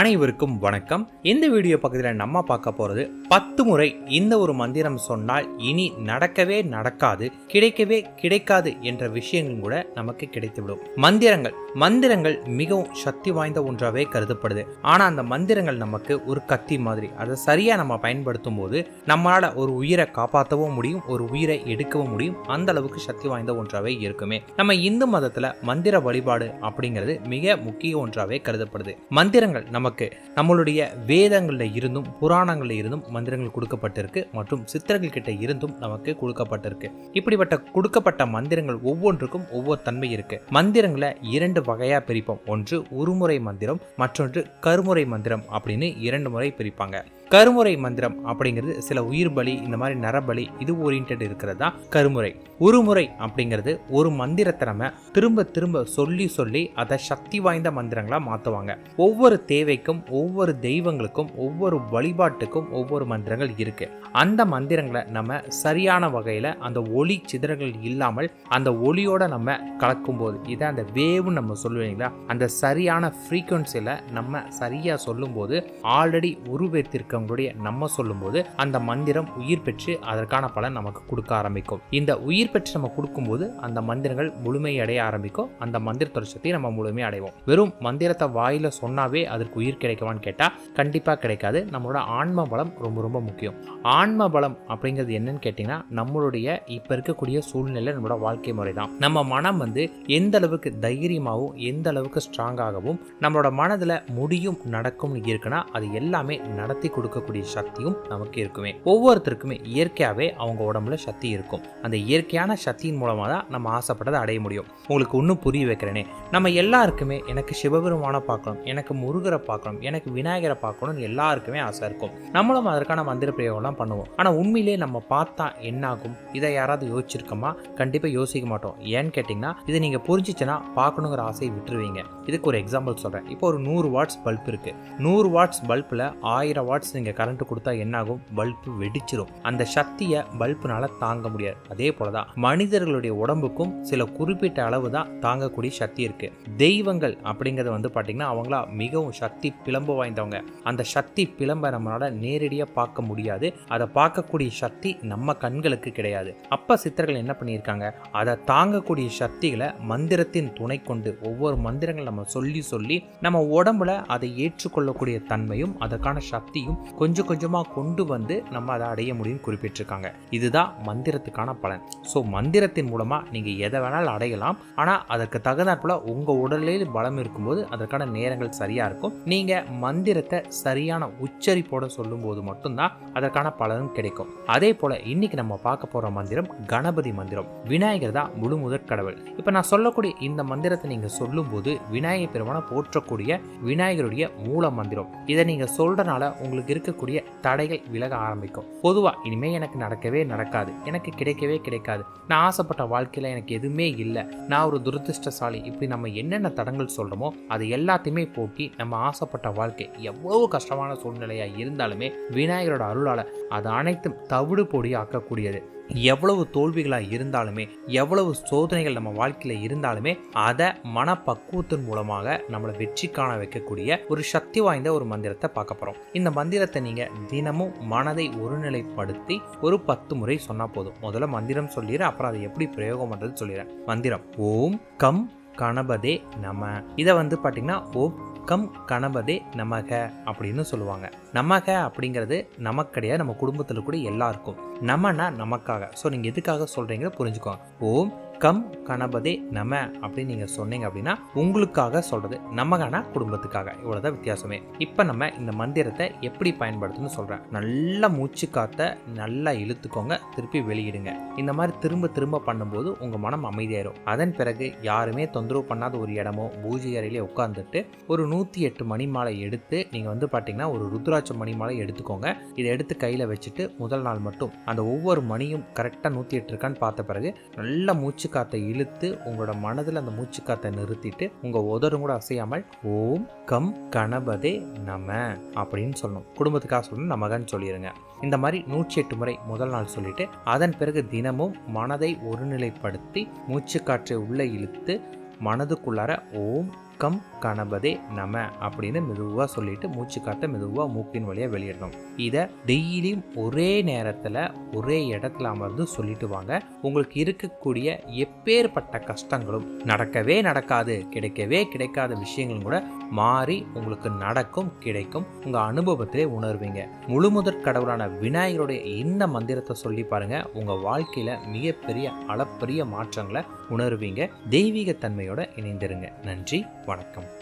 அனைவருக்கும் வணக்கம். இந்த வீடியோ பக்கத்தில் நம்ம பார்க்க போறது பத்து முறை இந்த ஒரு மந்திரம் சொன்னால் இனி நடக்கவே நடக்காது கிடைக்கவே கிடைக்காது என்ற விஷயங்கள் கூட நமக்கு கிடைத்துவிடும். மந்திரங்கள் மந்திரங்கள் மிகவும் சக்தி வாய்ந்த ஒன்றாகவே கருதப்படுது. ஆனால் அந்த மந்திரங்கள் நமக்கு ஒரு கத்தி மாதிரி அதை சரியாக நம்ம பயன்படுத்தும் போது நம்மளால ஒரு உயிரை காப்பாற்றவும் முடியும் ஒரு உயிரை எடுக்கவும் முடியும். அந்த அளவுக்கு சக்தி வாய்ந்த ஒன்றாகவே இருக்குமே. நம்ம இந்து மதத்தில் மந்திர வழிபாடு அப்படிங்கிறது மிக முக்கிய ஒன்றாகவே கருதப்படுது. மந்திரங்கள் நமக்கு நம்மளுடைய வேதங்களில் இருந்தும் புராணங்களில் இருந்தும் மந்திரங்கள் கொடுக்கப்பட்டிருக்கு மற்றும் சித்தர்கள் கிட்ட இருந்தும் நமக்கு கொடுக்கப்பட்டிருக்கு. இப்படிப்பட்ட கொடுக்கப்பட்ட மந்திரங்கள் ஒவ்வொன்றுக்கும் ஒவ்வொரு தன்மை இருக்கு. மந்திரங்களை இரண்டு வகையா பிரிப்போம். ஒன்று உருமுறை மந்திரம் மற்றொன்று கருமுறை மந்திரம் அப்படின்னு இரண்டு முறை பிரிப்பாங்க. கருமுறை மந்திரம் அப்படிங்கிறது சில உயிர் பலி இந்த மாதிரி நரபலி இது ஓரியன்ட் இருக்கிறது தான் கருமுறை. உருமுறை அப்படிங்கிறது ஒரு மந்திரத்தை நம்ம திரும்ப திரும்ப சொல்லி சொல்லி அதை சக்தி வாய்ந்த மந்திரங்களாக மாற்றுவாங்க ஒவ்வொரு தேவைக்கும் ஒவ்வொரு தெய்வங்களுக்கும் ஒவ்வொரு வழிபாட்டுக்கும் ஒவ்வொரு மந்திரங்கள் இருக்கு. அந்த மந்திரங்களை நம்ம சரியான வகையில் அந்த ஒளி சிதறல்கள் இல்லாமல் அந்த ஒளியோட நம்ம கலக்கும் போது இதை அந்த வேவ்னு நம்ம சொல்லுவீங்களா அந்த சரியான ஃப்ரீக்குவன்சியில் நம்ம சரியாக சொல்லும்போது ஆல்ரெடி உருவேற்றிருக்கவங்களுடைய நம்ம சொல்லும்போது அந்த மந்திரம் உயிர் பெற்று அதற்கான பலன் நமக்கு கொடுக்க ஆரம்பிக்கும். இந்த உயிர் பெற்று நம்ம கொடுக்கும்போது அந்த மந்திரங்கள் முழுமை அடைய ஆரம்பிக்கும். அந்த மந்திரத்தோட சக்தியை நம்ம முழுமை அடைவோம். வெறும் மந்திரத்தை வாயில சொன்னாவே அதற்கு உயிர் கிடைக்குமான்னு கேட்டா கண்டிப்பா கிடைக்காது. நம்மளோட ஆன்ம பலம் ரொம்ப ரொம்ப முக்கியம். ஆன்ம பலம் அப்படிங்கிறது என்னன்னு கேட்டிங்கன்னா நம்மளுடைய இப்ப இருக்கக்கூடிய சூழ்நிலை நம்மளோட வாழ்க்கை முறை தான் நம்ம மனம் வந்து எந்த அளவுக்கு தைரியமாகவும் எந்த அளவுக்கு ஸ்ட்ராங்காகவும் நம்மளோட மனதில் முடியும் நடக்கும்னு இருக்குன்னா அது எல்லாமே நடத்தி கொடுக்கக்கூடிய சக்தியும் நமக்கு இருக்குமே. ஒவ்வொருத்தருக்குமே இயற்கையாகவே அவங்க உடம்புல சக்தி இருக்கும். அந்த இயற்கையான சக்தியின் மூலமாக தான் நம்ம ஆசைப்பட்டதை அடைய முடியும். உங்களுக்கு இன்னும் புரிய வைக்கிறேனே. நம்ம எல்லாருக்குமே எனக்கு சிவபெருமானை பார்க்கணும் எனக்கு முருகரை பார்க்கணும் எனக்கு விநாயகரை பார்க்கணும்னு எல்லாருக்குமே ஆசை இருக்கும். நம்மளும் அதற்கான மந்திர பிரயோகம்லாம் பண்ணுவோம். ஆனால் உண்மையிலே நம்ம பார்த்தா என்னாகும்? இதை யாராவது யோசிச்சிருக்கோமா? கண்டிப்பாக யோசிக்க மாட்டோம். ஏன்னு கேட்டிங்கன்னா இதை நீங்கள் புரிஞ்சிச்சுன்னா பார்க்கணுங்கிற ஆசையை விட்டுருவீங்க. இதுக்கு ஒரு எக்ஸாம்பிள் சொல்கிறேன் இப்போ ஒரு நூறு வாட்ஸ் பல்ப் இருக்குது நூறு வாட்ஸ் பல்பில் ஆயிரம் வாட்ஸ் நீங்கள் கரண்ட் கொடுத்தா என்னாகும்? பல்பு வெடிச்சிரும். அந்த சக்தியை பல்புனால தாங்க முடியாது. அதே போல தான் மனிதர்களுடைய உடம்புக்கும் சில குறிப்பிட்ட அளவு தான் தாங்கக்கூடிய சக்தி இருக்கு. தெய்வங்கள் அப்படிங்கிறது வந்து பார்த்தீங்கன்னா அவங்களா மிகவும் சக்தி பிளம்பு வாய்ந்தவங்க. அந்த சக்தி பிளம்பை நம்மளால நேரடியாக பார்க்க முடியாது. அதை பார்க்கக்கூடிய சக்தி நம்ம கண்களுக்கு கிடையாது. அப்ப சித்தர்கள் என்ன பண்ணியிருக்காங்க? அதை தாங்கக்கூடிய சக்திகளை மந்திரத்தின் துணை கொண்டு ஒவ்வொரு மந்திரங்கள் நம்ம சொல்லி சொல்லி நம்ம உடம்புல அதை ஏற்றுக்கொள்ளக்கூடிய தன்மையும் அதற்கான சக்தியும் கொஞ்சம் கொஞ்சமாக கொண்டு வந்து நம்ம அதை அடைய முடியும்னு குறிப்பிட்டிருக்காங்க. இதுதான் மந்திரத்துக்கான பலன். ஸோ மந்திரத்தின் மூலமாக நீங்கள் எதை வேணாலும் அடையலாம். ஆனால் அதற்கு தகுந்தாற்போல் உங்கள் உடலில் பலம் இருக்கும்போது அதற்கான நேரங்கள் சரியாக இருக்கும். நீங்கள் மந்திரத்தை சரியான உச்சரிப்போட சொல்லும்போது மட்டும்தான் அதற்கான பலனும் கிடைக்கும். அதே போல் இன்னைக்கு நம்ம பார்க்க போகிற மந்திரம் கணபதி மந்திரம். விநாயகர் தான் முழு முதற் கடவுள். இப்போ நான் சொல்லக்கூடிய இந்த மந்திரத்தை நீங்கள் சொல்லும்போது விநாயகர் பெருமான போற்றக்கூடிய விநாயகருடைய மூல மந்திரம். இதை நீங்கள் சொல்கிறனால உங்களுக்கு இருக்கக்கூடிய தடைகள் விலக ஆரம்பிக்கும். பொதுவாக இனிமேல் எனக்கு நடக்கவே நடக்காது. எனக்கு கிடைக்கவே கிடைக்காது. நான் ஆசைப்பட்ட வாழ்க்கையில் எனக்கு எதுவுமே இல்லை. நான் ஒரு துரதிருஷ்டசாலி. இப்படி நம்ம என்னென்ன தடங்கள் சொல்கிறோமோ அது எல்லாத்தையுமே போக்கி நம்ம ஆசைப்பட்ட வாழ்க்கை எவ்வளவு கஷ்டமான சூழ்நிலையாக இருந்தாலுமே விநாயகரோட அருளால் அது அனைத்தும் தவிடு பொடி ஆக்கக்கூடியது எவ்வளவு தோல்விகளாக இருந்தாலுமே எவ்வளவு சோதனைகள் நம்ம வாழ்க்கையில் இருந்தாலுமே அதை மனப்பக்குவத்தின் மூலமாக நம்மளை வெற்றி காண வைக்கக்கூடிய ஒரு சக்தி வாய்ந்த ஒரு மந்திரத்தை பார்க்க போகிறோம் இந்த மந்திரத்தை நீங்கள் தினமும் மனதை ஒருநிலைப்படுத்தி ஒரு பத்து முறை சொன்னால் போதும். முதல்ல மந்திரம் சொல்லிடுறேன் அப்புறம் அதை எப்படி பிரயோகம் பண்ணுறது சொல்லிடுறேன் மந்திரம் ஓம் கம் கணபதே நம. இதை வந்து பார்த்தீங்கன்னா ஓம் கம் கணபதே நமக அப்படின்னு சொல்லுவாங்க. நமக அப்படிங்கிறது நமக்கு கிடையாது நம்ம குடும்பத்தில் கூட எல்லாருக்கும். நமனா நமக்காக. ஸோ நீங்கள் எதுக்காக சொல்கிறீங்க புரிஞ்சுக்கோங்க. ஓம் கம் கணபதே நம அப்படின்னு நீங்கள் சொன்னீங்க அப்படின்னா உங்களுக்காக சொல்கிறது நமகானா குடும்பத்துக்காக. இவ்வளோதான் வித்தியாசமே. இப்போ நம்ம இந்த மந்திரத்தை எப்படி பயன்படுத்தணும்னு சொல்கிறேன் நல்லா மூச்சு காத்த நல்லா இழுத்துக்கோங்க திருப்பி வெளியிடுங்க. இந்த மாதிரி திரும்ப திரும்ப பண்ணும்போது உங்கள் மனம் அமைதியாயிரும். அதன் பிறகு யாருமே தொந்தரவு பண்ணாத ஒரு இடமோ பூஜை அறையிலே உட்காந்துட்டு ஒரு நூற்றி எட்டு மணி மாலை எடுத்து நீங்கள் வந்து பார்த்தீங்கன்னா ஒரு ருத்ராட்ச மணி மாலை எடுத்துக்கோங்க. இதை எடுத்து கையில் வச்சுட்டு முதல் நாள் மட்டும் அந்த ஒவ்வொரு மணியும் கரெக்டாக நூற்றி எட்டு இருக்கான்னு பார்த்த பிறகு நல்லா மூச்சு காற்றை இழுத்து உங்களோட மனதில் அந்த மூச்சு காற்றை நிறுத்திட்டு உங்கள் உதரும் கூட அசையாமல் ஓம் கம் கணபதே நம அப்படின்னு சொல்லணும். குடும்பத்துக்காக சொல்லணும் நமகன்னு சொல்லிடுங்க இந்த மாதிரி நூற்றி எட்டு முறை முதல் நாள் சொல்லிட்டு அதன் பிறகு தினமும் மனதை ஒருநிலைப்படுத்தி மூச்சு காற்றை உள்ளே இழுத்து மனதுக்குள்ளார ஓம் கம் கணபதே நம அப்படின்னு மெதுவாக சொல்லிட்டு மூச்சு காட்ட மெதுவாக மூக்கின் வழியாக வெளியிடணும் இதை டெய்லியும் ஒரே நேரத்தில் ஒரே இடத்துல அமர்ந்து சொல்லிட்டு வாங்க. உங்களுக்கு இருக்கக்கூடிய எப்பேற்பட்ட கஷ்டங்களும் நடக்கவே நடக்காது கிடைக்கவே கிடைக்காத விஷயங்களும் கூட மாறி உங்களுக்கு நடக்கும் கிடைக்கும். உங்கள் அனுபவத்திலே உணர்வீங்க. முழுமுதற் கடவுளான விநாயகருடைய இந்த மந்திரத்தை சொல்லி பாருங்க. உங்கள் வாழ்க்கையில் மிகப்பெரிய அளப்பரிய மாற்றங்களை உணர்வீங்க. தெய்வீக தன்மையோட இணைந்திருங்க. நன்றி வணக்கம்.